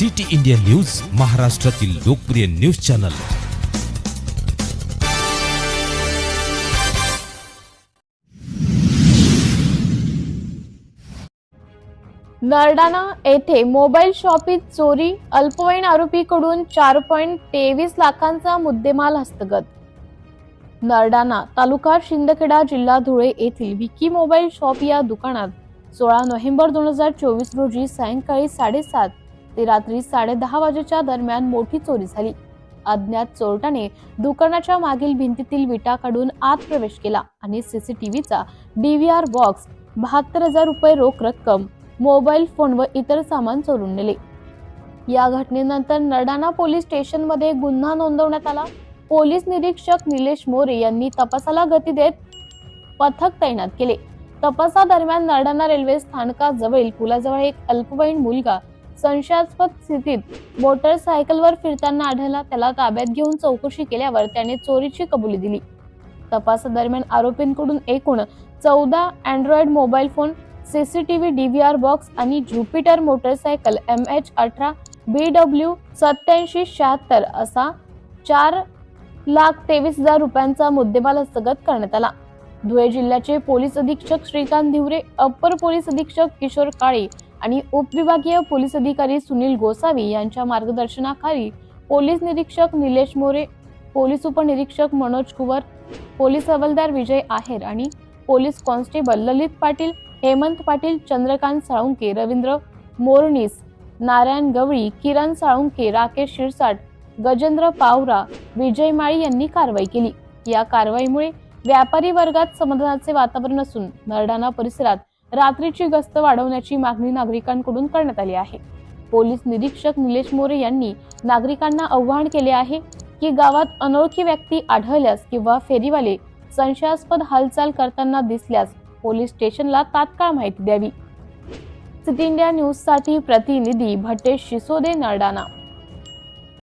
City India news महाराष्ट्रातील लोकप्रिय news channel. Nardana येथे मोबाईल शॉपीत चोरी अल्पवयीन आरोपीकडून चार पॉईंट तेवीस लाखांचा मुद्देमाल हस्तगत. नरडाणा तालुका शिंदखेडा जिल्हा धुळे येथील विकी मोबाईल शॉप या दुकानात सोळा नोव्हेंबर दोन हजार चोवीस रोजी सायंकाळी साडेसात ते रात्री साडेदहा वाजेच्या दरम्यान मोठी चोरी झाली. अज्ञात चोरट्याने दुकानाच्या मागील भिंतीतील विटा काढून आत प्रवेश केला आणि सीसीटीव्हीचा डीव्हीआर बॉक्स बहात्तर हजार रुपये रोख रक्कम मोबाईल फोन व इतर सामान चोरून नेले. या घटनेनंतर नरडाणा पोलीस स्टेशनमध्ये गुन्हा नोंदवण्यात आला. पोलीस निरीक्षक निलेश मोरे यांनी तपासाला गती देत पथक तैनात केले. तपासादरम्यान नरडाणा रेल्वे स्थानकाजवळील पुलाजवळ एक अल्पवयीन मुलगा संशयास्पद स्थितीत मोटरसायकलवर फिरताना आढळला त्याला ताब्यात घेऊन चौकशी केल्यावर त्याने चोरीची कबुली दिली. तपासादरम्यान आरोपींकडून एकूण चौदा android mobile phone CCTV DVR box आणि ज्युपिटर मोटरसायकल एम एच अठरा बी डब्ल्यू सत्याऐंशी शहात्तर असा चार लाख तेवीस हजार रुपयांचा मुद्देमाल हस्तगत करण्यात आला. धुळे जिल्ह्याचे पोलीस अधीक्षक श्रीकांत धिवरे अप्पर पोलीस अधीक्षक किशोर काळे आणि उपविभागीय पोलीस अधिकारी सुनील गोसावी यांच्या मार्गदर्शनाखाली पोलीस निरीक्षक निलेश मोरे पोलीस उपनिरीक्षक मनोज कुवर पोलीस हवालदार विजय आहेर आणि पोलीस कॉन्स्टेबल ललित पाटील हेमंत पाटील चंद्रकांत साळुंके रवींद्र मोरनीस नारायण गवळी किरण साळुंके राकेश शिरसाट गजेंद्र पावरा विजय माळी यांनी कारवाई केली. या कारवाईमुळे व्यापारी वर्गात समाधानाचे वातावरण असून नरडाणा परिसरात रात्रीची गस्त वाढवण्याची मागणी नागरिकांकडून करण्यात आली आहे. पोलीस निरीक्षक निलेश मोरे यांनी नागरिकांना आव्हान केले आहे की गावात अनोळखी व्यक्ती आढळल्यास किंवा फेरीवाले संशयास्पद हालचाल करताना दिसल्यास पोलीस स्टेशनला तात्काळ माहिती द्यावी. सिटी इंडिया न्यूजसाठी प्रतिनिधी भट्टेश शिसोदे नरडाना